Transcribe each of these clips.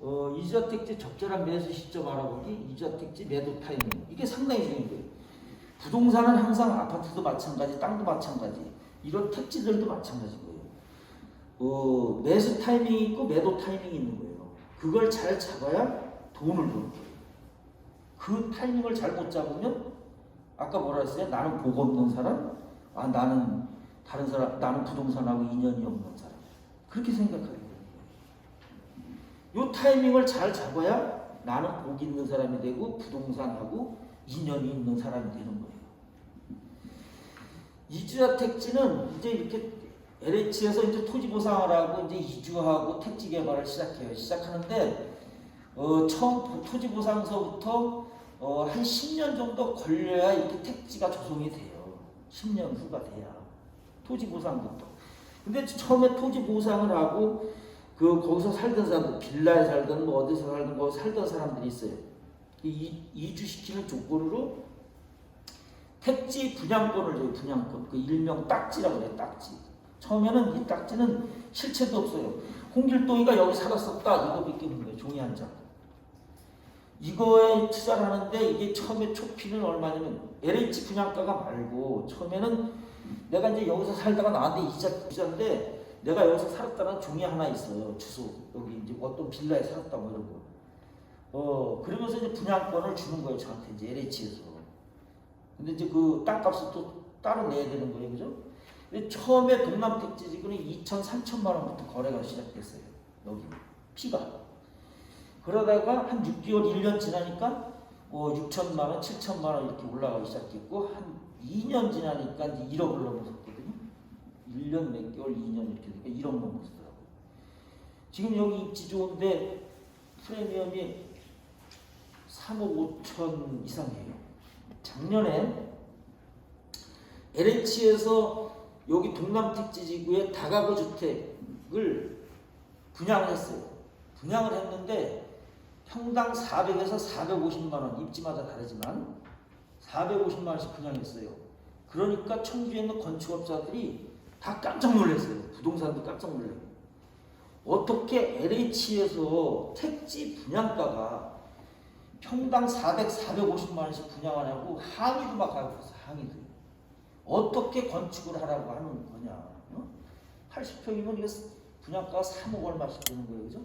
어, 이자택지 적절한 매수 시점 알아보기, 이자택지 매도 타이밍 이게 상당히 중요한 거예요. 부동산은 항상 아파트도 마찬가지, 땅도 마찬가지, 이런 택지들도 마찬가지인 거예요. 어, 매수 타이밍이 있고 매도 타이밍이 있는 거예요. 그걸 잘 잡아야 돈을 버는 거예요. 그 타이밍을 잘 못 잡으면 아까 뭐라 했어요? 나는 복 없는 사람, 아 나는 다른 사람, 나는 부동산하고 인연이 없는 사람. 그렇게 생각하는 거예요. 요 타이밍을 잘 잡아야 나는 복 있는 사람이 되고 부동산하고 인연이 있는 사람이 되는 거예요. 이주야 택지는 이제 이렇게 LH에서 이제 토지 보상을 하고 이제 이주하고 택지 개발을 시작해요. 시작하는데 어, 처음 토지 보상서부터 어, 한 10년 정도 걸려야 이렇게 택지가 조성이 돼요. 10년 후가 돼야 토지 보상부터. 근데 처음에 토지 보상을 하고 그 거기서 살던 사람들 빌라에 살던 뭐 어디서 살던 거 살던 사람들이 있어요. 이 이주시키는 조건으로 택지 분양권을 줘요. 분양권. 그 일명 딱지라고 그래요. 딱지. 처음에는 이 딱지는 실체도 없어요. 홍길동이가 여기 살았었다 이거밖에 없는 거예요. 종이 한 장. 이거에 투자를 하는데 이게 처음에 초피는 얼마냐면 LH 분양가가 말고 처음에는 내가 이제 여기서 살다가 나한테 이자 이자인데 내가 여기서 살았다는 종이 하나 있어요. 주소 여기 이제 어떤 빌라에 살았다 뭐 이런 거. 어 그러면서 이제 분양권을 주는 거예요. 저한테 이제 LH에서. 근데 이제 그 땅값을 또 따로 내야 되는 거예요, 그죠? 근데 처음에 동남 택지 지구는 2천, 3천만 원부터 거래가 시작됐어요. 여기 피가. 그러다가 한 6개월, 1년 지나니까 뭐 6천만 원, 7천만 원 이렇게 올라가기 시작했고 한 2년 지나니까 이제 1억을 넘어섰거든요. 1년 몇 개월, 2년 이렇게 되니까 1억 넘어서더라고요. 지금 여기 입지 좋은데 프리미엄이 3억 5천 이상이에요. 작년에 LH에서 여기 동남 택지 지구에 다가구 주택을 분양을 했어요. 분양을 했는데 평당 400에서 450만 원 입지마다 다르지만 450만 원씩 분양했어요. 그러니까 청주에 있는 건축업자들이 다 깜짝 놀랐어요. 부동산도 깜짝 놀래요. 어떻게 LH에서 택지 분양가가 평당 400, 450만 원씩 분양하냐고 항의도 막 하고 있어 항의도. 어떻게 건축을 하라고 하는 거냐? 어? 80평이면 이거 분양가 3억 얼마씩 되는 거예요, 그죠?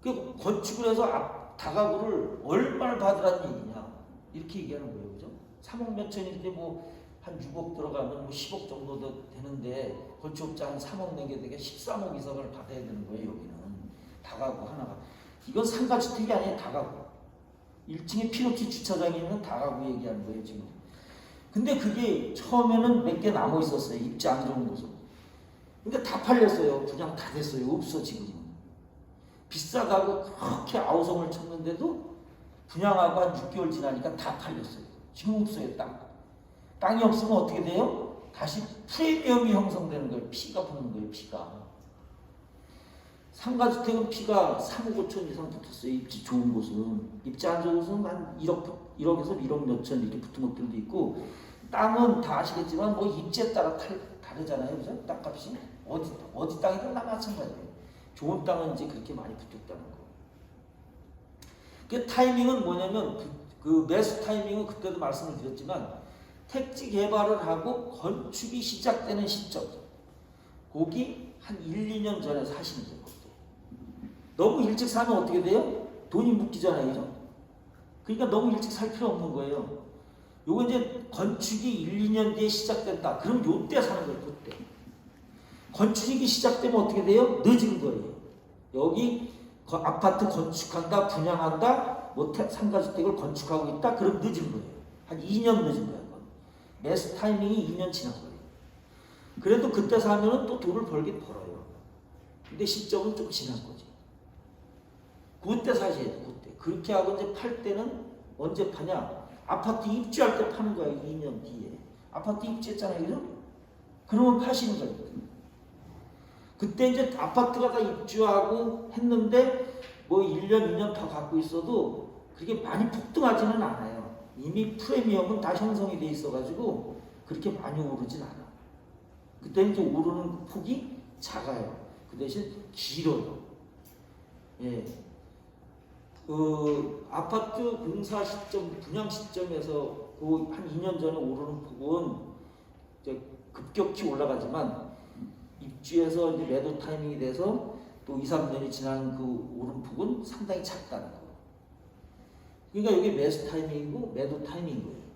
그 건축을 해서 앞 다가구를 얼마를 받으라는 얘기냐? 이렇게 얘기하는 거예요, 그죠? 3억 몇 천인데 뭐 한 6억 들어가면 뭐 10억 정도 더 되는데 건축업자 한 3억 내게 되게 13억 이상을 받아야 되는 거예요, 여기는. 다가구 하나가. 이건 상가주택이 아니에요, 다가구. 1층에 피노키 주차장이 있는 다가구 얘기하는 거예요, 지금. 근데 그게 처음에는 몇 개 남아 있었어요. 입지 안 좋은 곳은. 근데 다 팔렸어요. 그냥 다 됐어요. 없어, 지금. 비싸다고 그렇게 아우성을 쳤는데도 분양하고 한 6개월 지나니까 다 팔렸어요. 지금 없어요, 땅. 땅이 없으면 어떻게 돼요? 다시 프리미엄이 형성되는 거예요. 피가 붙는 거예요, 피가. 상가주택은 피가 3억 5천 이상 붙었어요. 입지 좋은 곳은. 입지 안 좋은 곳은 한 1억, 1억에서 1억 몇천 이렇게 붙은 것들도 있고, 땅은 다 아시겠지만, 뭐 입지에 따라 탈, 다르잖아요. 그죠? 땅값이. 어디, 어디 땅이든 다 마찬가지예요. 좋은 땅은 이제 그렇게 많이 붙었다는 거. 그 타이밍은 뭐냐면, 그, 그 매수 타이밍은 그때도 말씀을 드렸지만, 택지 개발을 하고 건축이 시작되는 시점. 거기 한 1, 2년 전에 사시는 거예요. 너무 일찍 사면 어떻게 돼요? 돈이 묶이잖아요. 그죠? 그러니까 너무 일찍 살 필요 없는 거예요. 요거 이제 건축이 1, 2년 뒤에 시작된다. 그럼 요때 사는 거예요. 그때. 건축이 시작되면 어떻게 돼요? 늦은 거예요. 여기 거- 아파트 건축한다, 분양한다, 뭐 태- 상가주택을 건축하고 있다. 그럼 늦은 거예요. 한 2년 늦은 거예요. 매수 타이밍이 2년 지난 거예요. 그래도 그때 사면은 또 돈을 벌긴 벌어요. 근데 시점은 좀 지난 거지. 그때 사셔야 돼, 그때. 그렇게 하고 이제 팔 때는 언제 파냐? 아파트 입주할 때 파는 거야, 2년 뒤에. 아파트 입주했잖아요, 그죠? 그러면 파시는 거예요. 그때 이제 아파트가 다 입주하고 했는데 뭐 1년, 2년 더 갖고 있어도 그렇게 많이 폭등하지는 않아요. 이미 프리미엄은 다 형성이 돼 있어가지고 그렇게 많이 오르진 않아. 그때 이제 오르는 폭이 작아요. 그 대신 길어요. 예. 그 아파트 공사 시점, 분양 시점에서 그 한 2년 전에 오르는 폭은 급격히 올라가지만 입주해서 이제 매도 타이밍이 돼서 또 2, 3년이 지난 그 오름폭은 상당히 작다는 거. 그러니까 이게 매수 타이밍이고 매도 타이밍인 거예요.